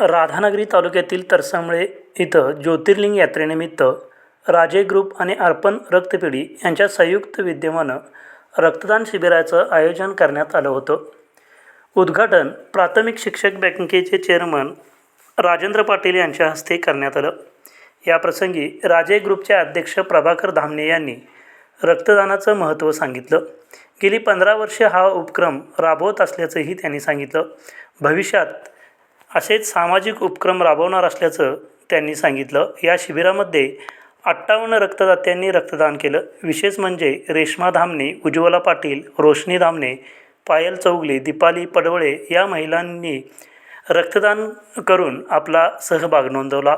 राधानगरी तालुक्यातील तरसामुळे इथं ज्योतिर्लिंग यात्रेनिमित्त राजे ग्रुप आणि अर्पण रक्तपेढी यांच्या संयुक्त विद्यमानं रक्तदान शिबिराचं आयोजन करण्यात आलं होतं. उद्घाटन प्राथमिक शिक्षक बँकेचे चेअरमन राजेंद्र पाटील यांच्या हस्ते करण्यात आलं. याप्रसंगी राजे ग्रुपचे अध्यक्ष प्रभाकर धामणे यांनी रक्तदानाचं महत्त्व सांगितलं. गेली पंधरा वर्षे हा उपक्रम राबवत असल्याचंही त्यांनी सांगितलं. भविष्यात असेच सामाजिक उपक्रम राबवणार असल्याचं त्यांनी सांगितलं. या शिबिरामध्ये अठ्ठावन्न रक्तदात्यांनी रक्तदान केलं. विशेष म्हणजे रेश्मा धामणे उज्ज्वला पाटील रोशनी धामणे पायल चौगले दीपाली पडवळे या महिलांनी रक्तदान करून आपला सहभाग नोंदवला.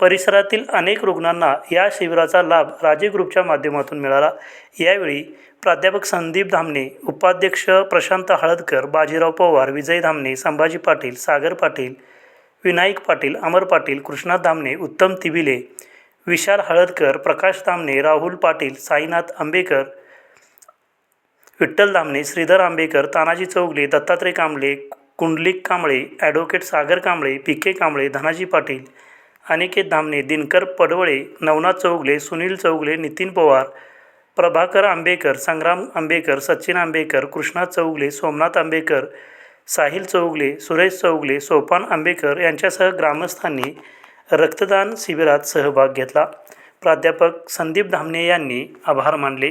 परिसरातील अनेक रुग्णांना या शिबिराचा लाभ राजे ग्रुपच्या माध्यमातून मिळाला. यावेळी प्राध्यापक संदीप धामणे उपाध्यक्ष प्रशांत हळदकर बाजीराव पवार विजय धामणे संभाजी पाटील सागर पाटील विनायक पाटील अमर Patil Krishna Dhamane Uttam Tibile Vishal Haldakar Prakash Dhamane Rahul Patil Sainath Ambekar Vitthal Dhamane Shridhar Ambekar Tanaji Chougale Dattatray Kamble Kundalik Kamble advocate Sagar Kamble P K Kamble Dhanaji Patil Aniket Dhamane Dinkar Padwale Navnath Chougale Sunil Chougale Nitin Pawar Prabhakar Ambekar Sangram Ambekar Sachin Ambekar Krishna Chougale Somnath Ambekar Sahil Chougale Suresh Chougale Sopan Ambekar यांच्यासह ग्रामस्थांनी रक्तदान शिबिरात सहभाग घेतला. प्राध्यापक संदीप धामणे यांनी आभार मानले.